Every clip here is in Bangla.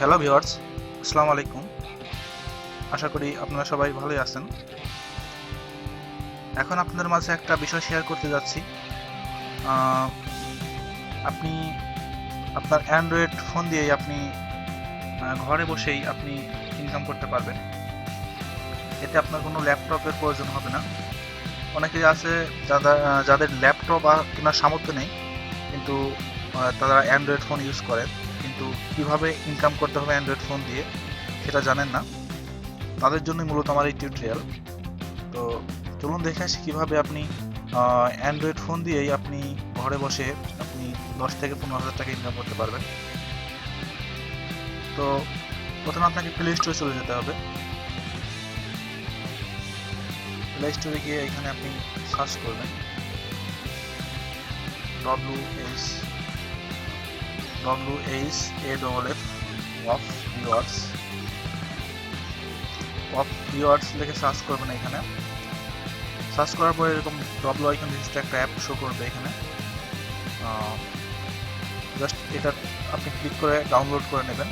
হ্যালো ভিওয়ার্স আসসালামু আলাইকুম আশা করি আপনারা সবাই ভালোই আছেন। এখন আপনাদের মাঝে একটা বিষয় শেয়ার করতে যাচ্ছি। আপনি আপনার অ্যান্ড্রয়েড ফোন দিয়েই আপনি ঘরে বসেই আপনি ইনকাম করতে পারবেন। এতে আপনার কোনো ল্যাপটপের প্রয়োজন হবে না। অনেকে আছে যাদের যাদের ল্যাপটপ কেনার সামর্থ্য নেই, কিন্তু তারা অ্যান্ড্রয়েড ফোন ইউজ করে। কিন্তু কীভাবে ইনকাম করতে হবে অ্যান্ড্রয়েড ফোন দিয়ে, সেটা জানেন না। তাদের জন্যই মূলত আমার এই টিউটোরিয়াল তো চলুন দেখে আসি কীভাবে আপনি অ্যান্ড্রয়েড ফোন দিয়েই আপনি ঘরে বসে আপনি দশ থেকে পনেরো হাজার টাকা ইনকাম করতে পারবেন। তো প্রথমে আপনাকে প্লে স্টোরে চলে যেতে হবে। প্লে স্টোরে গিয়ে এখানে আপনি সার্চ করবেন। W H W H A double F of viewers of viewers search করবেন এখানে। সার্চ করার পরে এরকম ডব্লিউ একটা অ্যাপ শো করবে এখানে। জাস্ট এটা আপনি ক্লিক করে ডাউনলোড করে নেবেন।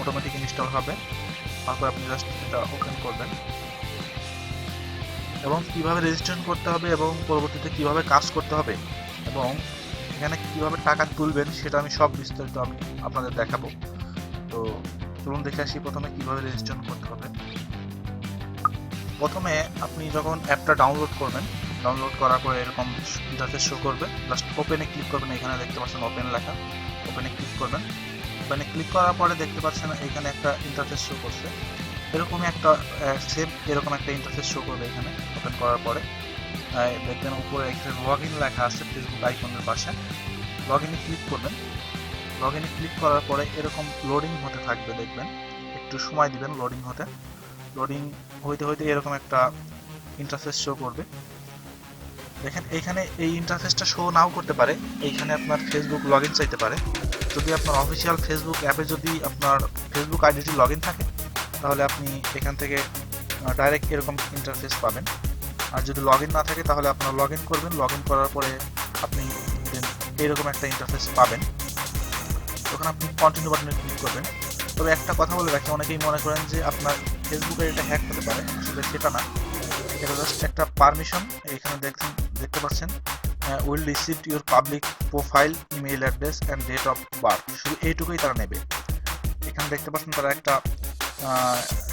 অটোমেটিক ইনস্টল হবে। তারপর আপনি জাস্ট এটা ওপেন করবেন। এবং কীভাবে রেজিস্ট্রেশন করতে হবে এবং পরবর্তীতে কীভাবে কাজ করতে হবে এবং এখানে কীভাবে টাকা তুলবেন সেটা আমি সব বিস্তারিত আমি আপনাদের দেখাবো। তো চলুন দেখে আসি প্রথমে কীভাবে রেজিস্ট্রেশন করতে হবে। প্রথমে আপনি যখন অ্যাপটা ডাউনলোড করবেন ডাউনলোড করার পরে এরকম ইন্টারফেস শো করবে। জাস্ট ওপেনে ক্লিক করবেন, এখানে দেখতে পাচ্ছেন ওপেন লেখা। ওপেনে ক্লিক করবেন। ওপেনে ক্লিক করার পরে দেখতে পাচ্ছেন এখানে একটা ইন্টারফেস শো করছে। এরকমই একটা সেম এরকম একটা ইন্টারফেস শো করবে এখানে ওপেন করার পরে। দেখবেন উপরে একটা লগ ইন লেখা আছে ফেসবুক আইকনের পাশে। লগ ইনে ক্লিক করবেন। লগ ইনে ক্লিক করার পরে এরকম লোডিং হতে থাকবে দেখবেন। একটু সময় দিবেন লোডিং হতে। লোডিং হইতে হইতে এরকম একটা ইন্টারফেস শো করবে। দেখেন, এইখানে এই ইন্টারফেসটা শো নাও করতে পারে। এইখানে আপনার ফেসবুক লগ ইন চাইতে পারে। যদি আপনার অফিসিয়াল ফেসবুক অ্যাপে যদি আপনার ফেসবুক আইডিটি লগ ইন থাকে, তাহলে আপনি এখান থেকে ডাইরেক্ট এরকম ইন্টারফেস পাবেন। আর যদি লগ না থাকে তাহলে আপনার লগ করবেন। লগ করার পরে আপনি এরকম একটা ইন্টারফেস পাবেন। তখন আপনি কন্টিনিউ বাটনে ক্লিক করবেন। তবে একটা কথা বলে রাখি, অনেকেই মনে করেন যে আপনার ফেসবুকের এটা হ্যাক হতে পারে, আসলে সেটা না। এটা জাস্ট একটা পারমিশন এখানে দেখছেন, দেখতে পাচ্ছেন will receive your public profile email address and date of birth শুধু এইটুকুই তারা নেবে। এখানে দেখতে পাচ্ছেন তারা একটা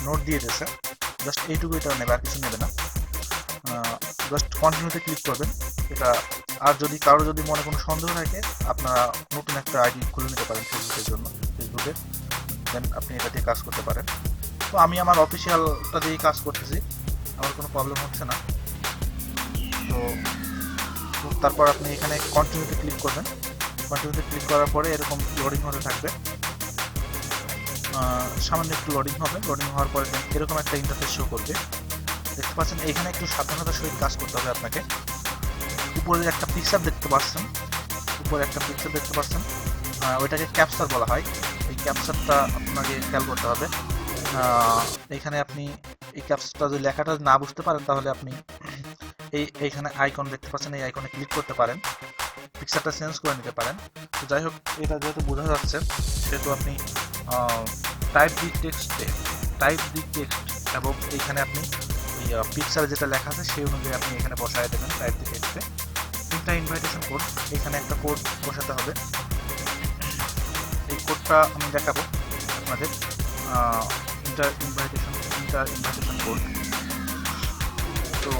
নোট দিয়ে দিয়েছে। জাস্ট এইটুকুই তারা নেবে, আর কিছু নেবে না। জাস্ট কন্টিনিউতে ক্লিক করবেন। এটা আর যদি কারও যদি মনে কোনো সন্দেহ থাকে, আপনারা নতুন একটা আইডি খুলে নিতে পারেন ফেসবুকের জন্য। ফেসবুকে দেন আপনি এটা দিয়ে কাজ করতে পারেন। তো আমি আমার অফিসিয়ালটা দিয়েই কাজ করতেছি। আমার কোনো প্রবলেম হচ্ছে না। তো তারপর আপনি এখানে কন্টিনিউতে ক্লিক করবেন। কন্টিনিউতে ক্লিক করার পরে এরকম লোডিং হতে থাকবে। সামান্য একটু লোডিং হবে। লোডিং হওয়ার পরে এরকম একটা ইন্টারফেস শো করবে। দেখতে পাচ্ছেন এখানে একটু সাবধানতার সহিত কাজ করতে হবে আপনাকে। উপরে একটা পিকচার দেখতে পাচ্ছেন, উপরে একটা পিকচার দেখতে পাচ্ছেন। ওইটাকে ক্যাপচার বলা হয়। এই ক্যাপচারটা আপনাকে খেয়াল করতে হবে। এখানে আপনি এই ক্যাপচারটা যদি লেখাটা না বুঝতে পারেন, তাহলে আপনি এই, এইখানে আইকন দেখতে পাচ্ছেন, এই আইকনে ক্লিক করতে পারেন। পিকচারটা চেঞ্জ করে নিতে পারেন। তো যাই হোক, এটা যেহেতু বোঝা যাচ্ছে, সেহেতু আপনি টাইপ দি টেক্সটে টাইপ দি টেক্সট এবং এইখানে আপনি পিকচারে যেটা লেখা আছে, সেই অনুযায়ী আপনি এখানে বসায় দেবেন টাইপ দি টেক্সটে তিনটা ইনভাইটেশন কোড এখানে একটা কোড বসাতে হবে। এই কোডটা আমি দেখাবো আপনাদের। Enter invitation enter invitation code তো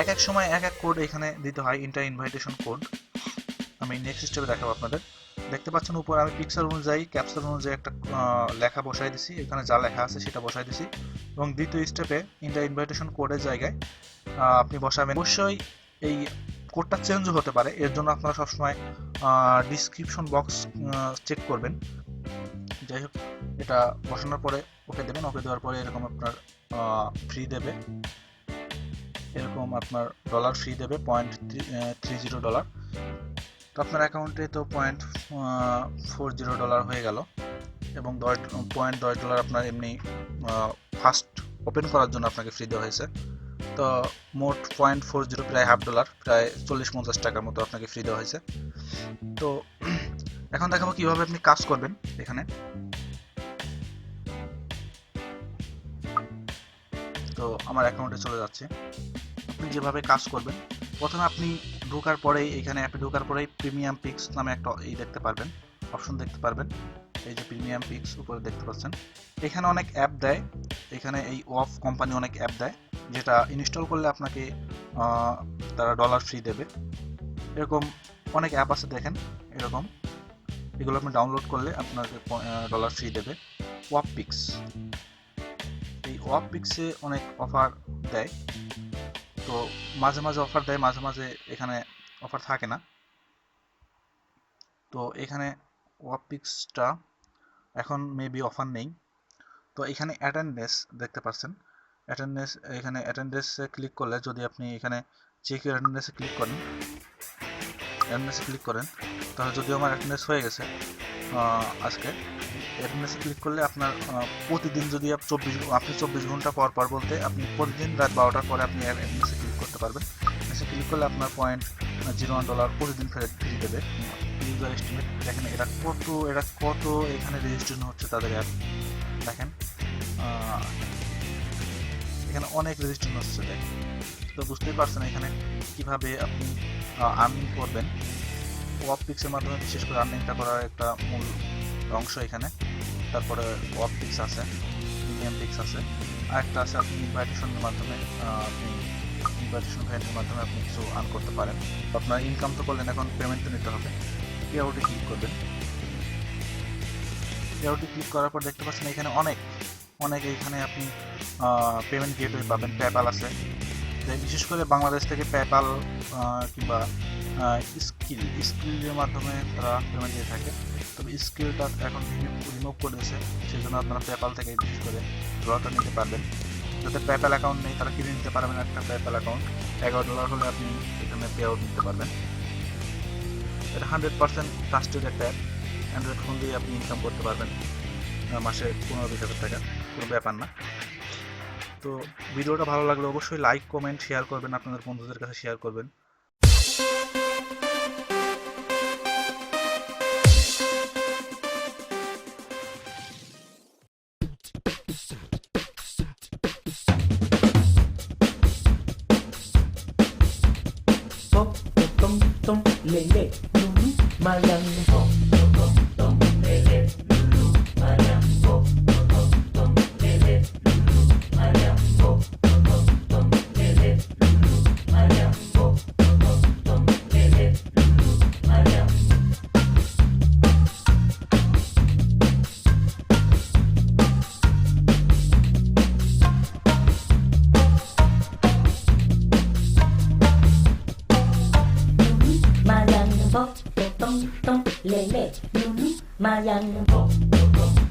এক এক সময় এক এক কোড এখানে দিতে হয় ইন্টার ইনভাইটেশন কোড আমি নেক্সট স্টেপে দেখাবো আপনাদের। দেখতে পাচ্ছেন উপরে আমি পিকচার অনুযায়ী ক্যাপচার অনুযায়ী একটা লেখা বসাই দিছি। এখানে যা লেখা আছে সেটা বসাই দিছি। এবং দ্বিতীয় স্টেপে ইন্টার ইনভাইটেশন কোডের জায়গায় আপনি বসাবেন। অবশ্যই এই কোডটা চেঞ্জ হতে পারে। এর জন্য আপনারা সবসময় ডিসক্রিপশন বক্স চেক করবেন। যাই হোক, এটা বসানোর পরে ওকে দেবেন। ওকে দেওয়ার পরে এরকম আপনার ফ্রি দেবে। এরকম আপনার ডলার ফ্রি দেবে পয়েন্ট থ্রি জিরো ডলার তো আপনার অ্যাকাউন্টে তো পয়েন্ট ফোর জিরো ডলার হয়ে গেল। এবং দশ পয়েন্ট দশ ডলার আপনার এমনি ফার্স্ট ওপেন করার জন্য আপনাকে ফ্রি দেওয়া হয়েছে। তো মোট পয়েন্ট ফোর জিরো প্রায় হাফ ডলার প্রায় চল্লিশ, পঞ্চাশ টাকার মতো আপনাকে ফ্রি দেওয়া হয়েছে। তো এখন দেখাবো কীভাবে আপনি কাজ করবেন এখানে। তো আমার অ্যাকাউন্টে চলে যাচ্ছে। আপনি যেভাবে কাজ করবেন, প্রথমে আপনি ঢোকার পরেই, এখানে অ্যাপে ঢোকার পরেই প্রিমিয়াম পিক্স নামে একটা এই দেখতে পারবেন অপশন দেখতে পারবেন। এই যে প্রিমিয়াম পিক্স উপরে দেখতে পাচ্ছেন। এখানে অনেক অ্যাপ দেয়। এখানে এই অফ কোম্পানি অনেক অ্যাপ দেয়, যেটা ইনস্টল করলে আপনাকে তারা ডলার ফ্রি দেবে। এরকম অনেক অ্যাপ আছে দেখেন, এরকম। এগুলো আপনি ডাউনলোড করলে আপনাকে ডলার ফ্রি দেবে। ওয়াপ পিক্স এই ওয়াপ পিক্সে অনেক অফার দেয়। তো মাঝে মাঝে অফার দেয়, মাঝে মাঝে এখানে অফার থাকে না। তো এখানে ওয়াপ পিক্সটা এখন মেবি অফার নেই। তো এখানে অ্যাটেন্ডেন্স দেখতে পাচ্ছেন। অ্যাটেন্ডেন্স এখানে অ্যাটেন্ডেন্সে ক্লিক করলে যদি আপনি এখানে চেক অ্যাটেন্ডেন্সে ক্লিক করেন অ্যাটেন্ডেন্সে ক্লিক করেন, তাহলে যদি আমার অ্যাটেন্ডেন্স হয়ে গেছে আজকে অ্যাটেন্ডেন্সে ক্লিক করলে আপনার প্রতিদিন যদি চব্বিশ আপনি চব্বিশ ঘণ্টা পর পর বলতে আপনি প্রতিদিন রাত বারোটার পরে আপনি অ্যাটেন্ডেন্সে ক্লিক করতে পারবেন। এসে ক্লিক করলে আপনার পয়েন্ট জিরো ওয়ান ডলার প্রতিদিন ফেরত ফ্রি দেবে। ইউজার এস্টিমেট দেখেন এটা কত এটা কত এখানে রেজিস্ট্রেশন হচ্ছে তাদের অ্যাপ দেখেন এখানে অনেক রেজিস্ট্রেশন হচ্ছে, দেখেন। তো বুঝতেই পারছেন এখানে কীভাবে আপনি আর্নিং করবেন। ওয়াপ পিক্সের মাধ্যমে বিশেষ করে আর্নিংটা করার একটা মূল অংশ এখানে। তারপরে ওয়াপ পিক্স আছে প্রিমিয়াম পিক্স আছে। আরেকটা আছে আপনি ইনভাইটেশনের মাধ্যমে আপনি ইনভাইটেশন ভ্যানের মাধ্যমে আপনি কিছু আর্ন করতে পারেন। আপনার ইনকাম তো করলেন, এখন পেমেন্ট তো নিতে হবে। পেআউটে ক্লিক করবেন। পেআউটে ক্লিক করার পর দেখতে পাচ্ছেন এখানে অনেক অনেক এখানে আপনি পেমেন্ট গেটওয়ে পাবেন। পেপ্যাল আছে। বিশেষ করে বাংলাদেশ থেকে পেপ্যাল কিংবা স্কিল স্কিলের মাধ্যমে তারা পেমেন্ট দিয়ে থাকে। তবে স্কিলটা এখন রিমুভ করে দিয়েছে সেই জন্য আপনারা পেপ্যাল থেকে বিশেষ করে ডলারটা নিতে পারবেন। যাদের পেপ্যাল অ্যাকাউন্ট নেই, তারা কিনে নিতে পারবেন একটা পেপ্যাল অ্যাকাউন্ট এগারো ডলার হলে আপনি এখানে পে আউট নিতে পারবেন। এটা হান্ড্রেড পার্সেন্ট ট্রাস্টেড একটা অ্যাপ অ্যান্ড্রয়েড ফোন দিয়ে আপনি ইনকাম করতে পারবেন মাসে পনেরো বিশ হাজার টাকা। কোনো ব্যাপার না। তো ভিডিওটা ভালো লাগলে অবশ্যই লাইক কমেন্ট শেয়ার করবেন, আপনাদের বন্ধুদের কাছে শেয়ার করবেন। Les Tom Lele, マヤン。